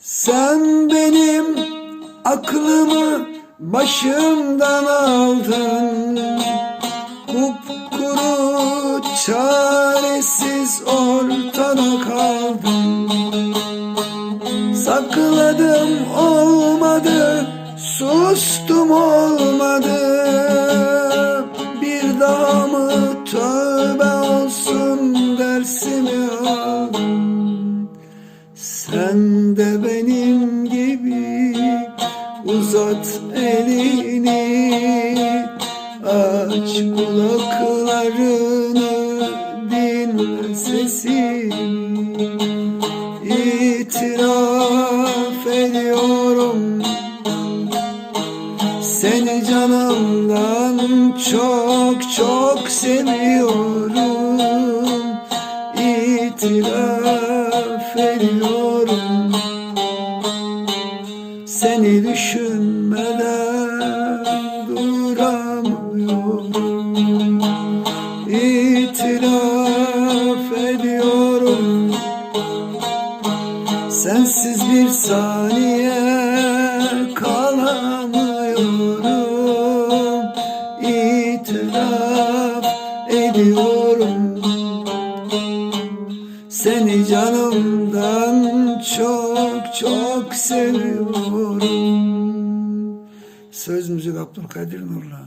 Sen benim aklımı başımdan aldın. Kupkuru çaresiz ortada kaldım Sakladım olmadı sustum olmadı. Bir daha mı tövbe olsun dersimi aldım sen de benim gibi uzat elini Aç kulaklarını dinle sesimi İtiraf ediyorum. Seni canımdan çok çok seviyorum. İtiraf ediyorum Seni düşünmeden duramıyorum. İtiraf ediyorum. Sensiz bir saniye kalamıyorum. İtiraf ediyorum Seni canımdan çok çok seviyorum. Söz müzik Abdülkadir Nurla